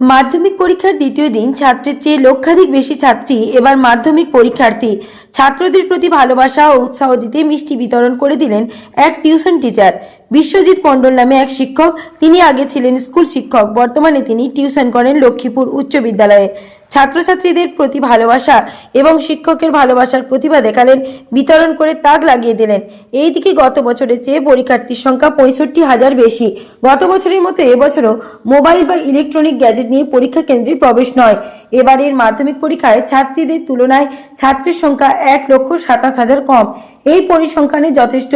মাধ্যমিক পরীক্ষার দ্বিতীয় দিন ছাত্রের চেয়ে লক্ষাধিক বেশি ছাত্রী এবার মাধ্যমিক পরীক্ষার্থী। ছাত্রদের প্রতি ভালোবাসা ও উৎসাহ দিতে মিষ্টি বিতরণ করে দিলেন এক টিউশন টিচার। বিশ্বজিৎ মণ্ডল নামে এক শিক্ষক, তিনি আগে ছিলেন স্কুল শিক্ষক, বর্তমানে তিনি টিউশন করেন লক্ষ্মীপুর উচ্চ বিদ্যালয়ে। ছাত্রছাত্রীদের প্রতি ভালোবাসা এবং শিক্ষকের ভালোবাসার প্রতিভা দেখালেন, বিতরণ করে তাক লাগিয়ে দিলেন। এইদিকে গত বছরের চেয়ে পরীক্ষার্থীর সংখ্যা পঁয়ষট্টি হাজার বেশি। গত বছরের মতো এবছরও মোবাইল বা ইলেকট্রনিক গ্যাজেট নিয়ে পরীক্ষা কেন্দ্রে প্রবেশ নয়। এবারের মাধ্যমিক পরীক্ষায় ছাত্রীদের তুলনায় ছাত্রের সংখ্যা এক লক্ষ সাতাশ হাজার কম। এই পরিসংখ্যানে যথেষ্ট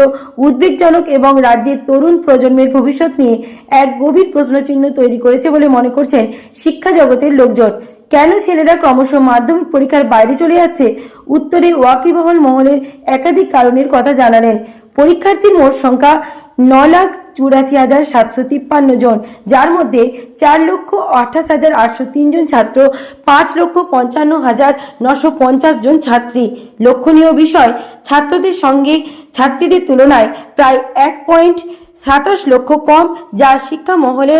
উদ্বেগজনক এবং রাজ্যের তরুণ প্রজন্মের ভবিষ্যৎ নিয়ে এক গভীর প্রশ্নচিহ্ন তৈরি করেছে বলে মনে করছেন শিক্ষা জগতের লোকজন। কেন ছেলেরা ক্রমশ মাধ্যমিক পরীক্ষার বাইরে চলে যাচ্ছে? উত্তরে ওয়াকিবহল মহলের একাধিক কারণের কথা জানালেন। পরীক্ষার্থীর মোট সংখ্যা ন লাখ চুরাশি হাজার সাতশো তিপ্পান্ন জন, যার মধ্যে চার লক্ষ আঠাশ হাজার আটশো তিন জন ছাত্র, পাঁচ লক্ষ পঞ্চান্ন হাজার নশো পঞ্চাশ জন ছাত্রী। লক্ষণীয় বিষয়, ছাত্রদের সঙ্গে ছাত্রীদের তুলনায় প্রায় এক পয়েন্ট সাতাশ লক্ষ কম, যা শিক্ষা মহলে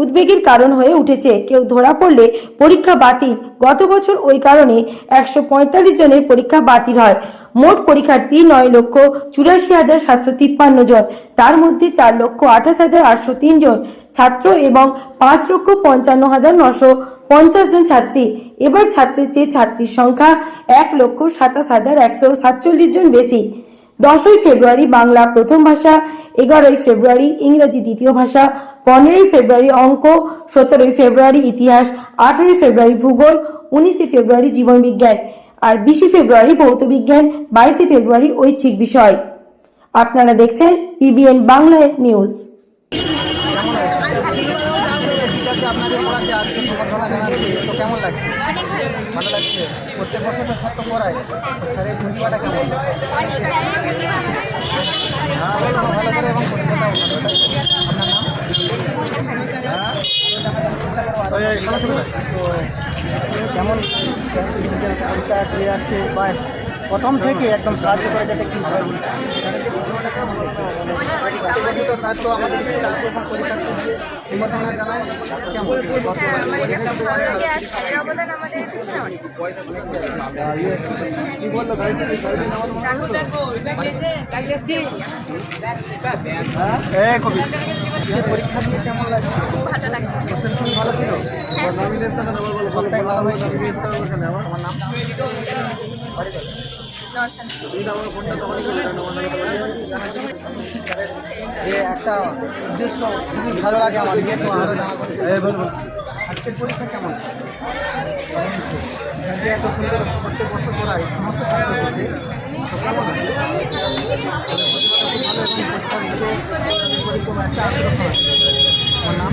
উদ্বেগের কারণ হয়ে উঠেছে। কেউ ধরা পড়লে পরীক্ষা বাতিল। গত বছর ওই কারণে একশো পঁয়তাল্লিশ জনের পরীক্ষা বাতিল হয়। মোট পরীক্ষার্থী নয় লক্ষ চুরাশি হাজার সাতশো তিপ্পান্ন জন। তার মধ্যে চার লক্ষ আঠাশ হাজার আটশো তিন জন ছাত্র এবং পাঁচ লক্ষ পঞ্চান্ন হাজার নশো পঞ্চাশ জন ছাত্রী। এবার ছাত্রের চেয়ে ছাত্রীর সংখ্যা এক লক্ষ সাতাশ হাজার একশো সাতচল্লিশ জন বেশি। দশই ফেব্রুয়ারি বাংলা প্রথম ভাষা এগারোই ফেব্রুয়ারি ইংরেজি দ্বিতীয় ভাষা পনেরোই ফেব্রুয়ারি অঙ্ক সতেরোই ফেব্রুয়ারি ইতিহাস আঠেরোই ফেব্রুয়ারি ভূগোল উনিশে ফেব্রুয়ারি জীবনবিজ্ঞান আর বিশে ফেব্রুয়ারি ভৌত বিজ্ঞান বাইশে ফেব্রুয়ারি ঐচ্ছিক বিষয়। আপনারা দেখছেন পিবিএন বাংলা নিউজ। আপনাদের পড়াচ্ছে আজকে সম্বর্ধনা জানাচ্ছে তো কেমন লাগছে ভালো লাগছে? প্রত্যেক বছর তো সত্য পড়ায়। স্যারের প্রতিভাটা কেমন পড়াশোনা ভালো করে এবং প্রতিভাটাও ভালো আপনার নাম তো কেমন পরীক্ষা দিয়ে যাচ্ছে বা প্রথম থেকে একদম সাহায্য করে যাতে কি হয় তো আমাদের কেমন পরীক্ষা হ্যাঁ পরীক্ষা দিয়ে কেমন লাগছে? খুব ভালো ছিল? সবটাই ভালো হয়েছে আমার? নাম? যে একটা উদ্দেশ্য খুবই ভালো লাগে আমার আজকের পরীক্ষা কেমন? যে এত সুন্দর প্রত্যেক বছর পড়ায় সমস্ত কোনো একটা আগ্রহ আমার নাম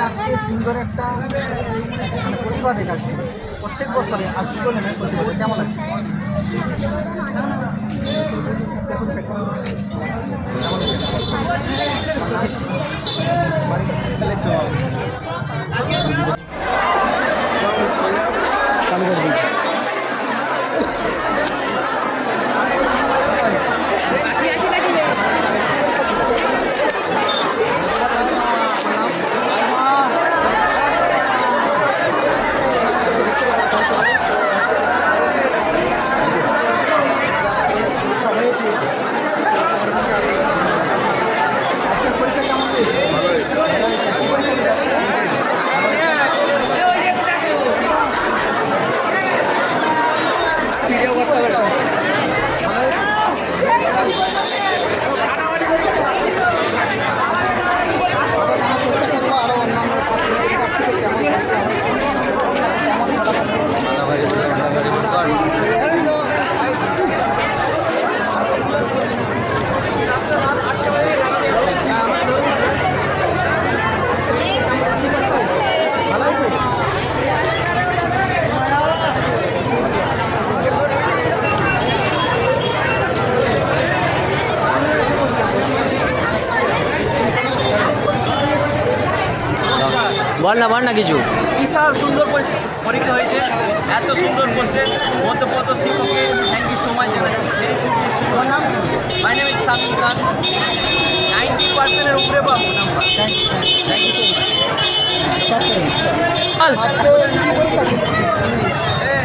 আজকে সুন্দর একটা প্রতিভা দেখাচ্ছে প্রত্যেক বছরে আজকে বলে না প্রতি বছর কেমন লাগছে কেমন হয়েছে আজকের পরীক্ষা কেমন হয়েছে ভিডিও করতে হবে না। ভালো হয়েছে? আরও জানার চেষ্টা করব আরও অন্যান্য ছাত্রীদের কাছ থেকে কেমন হয়েছে কেমন ফলাফল ভালো হয়েছে বল না বল না কিছু বিশাল সুন্দর পরীক্ষা হয়েছে এত সুন্দর কোশ্চেন মধ্যপত শিক্ষককে thank you so much very good my name is Samin Khan ninety পার্সেন্টের উপরে পাবো number thank you so much বল। আজকে কি পরীক্ষা ছিল?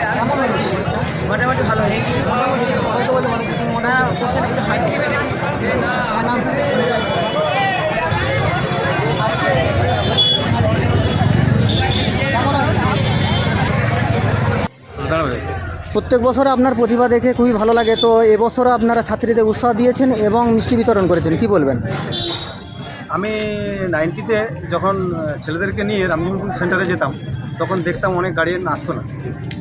কেমন হয়েছে? মোটামুটি ভালো মোটামুটি মনে হচ্ছে মনে হয় আমার নাম প্রত্যেক বছর আপনার প্রতিভা দেখে খুবই ভালো লাগে। তো এবছরও আপনারা ছাত্রীদের উৎসাহ দিয়েছেন এবং মিষ্টি বিতরণ করেছেন, কি বলবেন? আমি নাইনটিতে যখন ছেলেদেরকে নিয়ে রামজীবনপুর সেন্টারে যেতাম, তখন দেখতাম অনেক গার্ডিয়ান আসতো না।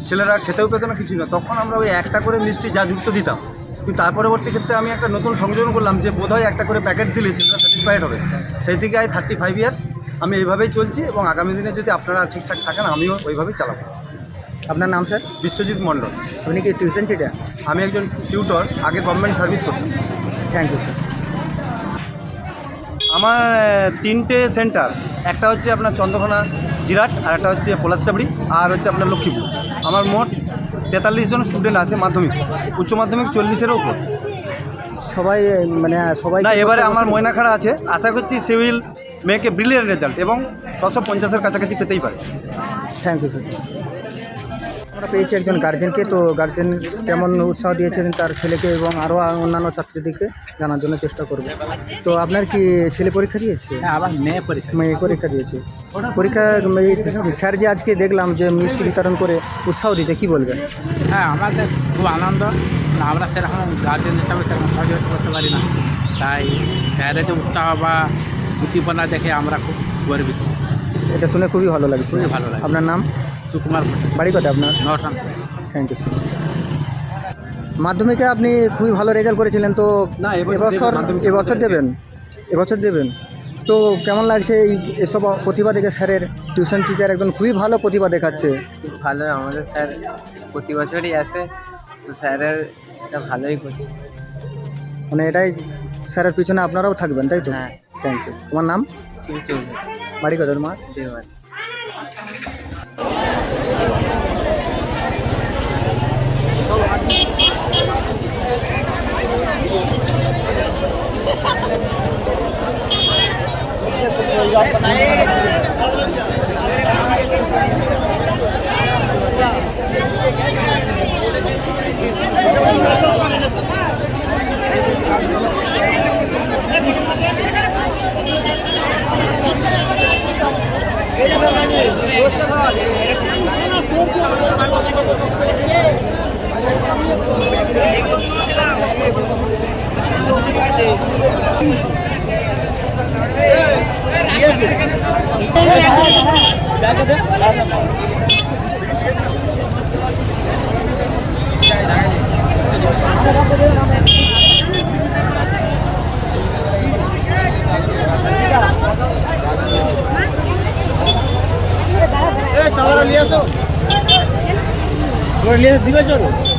ছেলেরা খেতেও পেতো না, কিছুই না। তখন আমরা ওই একটা করে মিষ্টি যা যুক্ত দিতাম, কিন্তু তার পরবর্তী ক্ষেত্রে আমি একটা নতুন সংযোজন করলাম যে বোধহয় একটা করে প্যাকেট দিলে ছেলেরা স্যাটিসফাইড হবে। সেই থেকে আই থার্টি ফাইভ ইয়ার্স আমি এইভাবেই চলছি এবং আগামী দিনে যদি আপনারা ঠিকঠাক থাকেন, আমিও ওইভাবেই চালাবো। আপনার নাম স্যার? বিশ্বজিৎ মণ্ডল। আপনি কি টিউশন টিচার আমি একজন টিউটর আগে গভর্নমেন্ট সার্ভিস করতাম। থ্যাংক ইউ স্যার আমার তিনটে সেন্টার একটা হচ্ছে আপনার চন্দ্রকোনা জিরাট আর একটা হচ্ছে পলাশচাবড়ি আর হচ্ছে আপনার লক্ষ্মীপুর। আমার মোট তেতাল্লিশ জন স্টুডেন্ট আছে মাধ্যমিক উচ্চ মাধ্যমিক চল্লিশেরও উপর। সবাই মানে সবাই না এবারে আমার ময়নাখাড়া আছে। আশা করছি সিভিল মেয়েকে ব্রিলিয়ান্ট রেজাল্ট এবং ছশো পঞ্চাশের কাছাকাছি পেতেই পারে। থ্যাংক ইউ স্যার আমরা পেয়েছি একজন গার্জেনকে তো গার্জেন কেমন উৎসাহ দিয়েছেন তার ছেলেকে এবং আরও অন্যান্য ছাত্রীদেরকে জানার জন্য চেষ্টা করব। তো আপনার কি ছেলে পরীক্ষা দিয়েছে? হ্যাঁ আমার মেয়ে পরীক্ষা মেয়ে পরীক্ষা দিয়েছে। পরীক্ষা স্যার যে আজকে দেখলাম যে মিষ্টি বিতরণ করে উৎসাহ দিতে কি বলবেন? হ্যাঁ আমাদের খুব আনন্দ। না আমরা সেরকম গার্জেন হিসাবে সেরকম সহযোগিতা করতে পারি না। তাই স্যারের যে উৎসাহ বা উদ্দীপনা দেখে আমরা খুব গর্বিত। এটা শুনে খুবই ভালো লাগছে। খুবই ভালো লাগে। আপনার নাম? সুকুমার বাড়ি কোথায় আপনার? থ্যাংক ইউ স্যার মাধ্যমিকে আপনি খুবই ভালো রেজাল্ট করেছিলেন তো না, এবছর এবছর দেবেন, এবছর দেবেন? তো কেমন লাগছে এই এসব প্রতিভা দেখে স্যারের? টিউশন টিচার একদম খুবই ভালো প্রতিভা দেখাচ্ছে। ভালো আমাদের স্যার প্রতি বছরই আসে তো স্যারের এটা ভালোই করছে। মানে এটাই স্যারের পিছনে আপনারাও থাকবেন তাই তো? হ্যাঁ। থ্যাংক ইউ তোমার নাম? শিব চৌধুরী। বাড়ি কোথায় তোমার দেওয়ার একসঙ্গে একসঙ্গে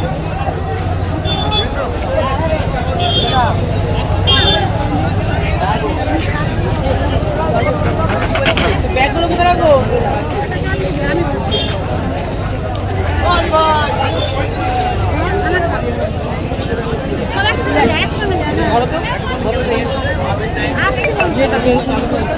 给他拿个棍子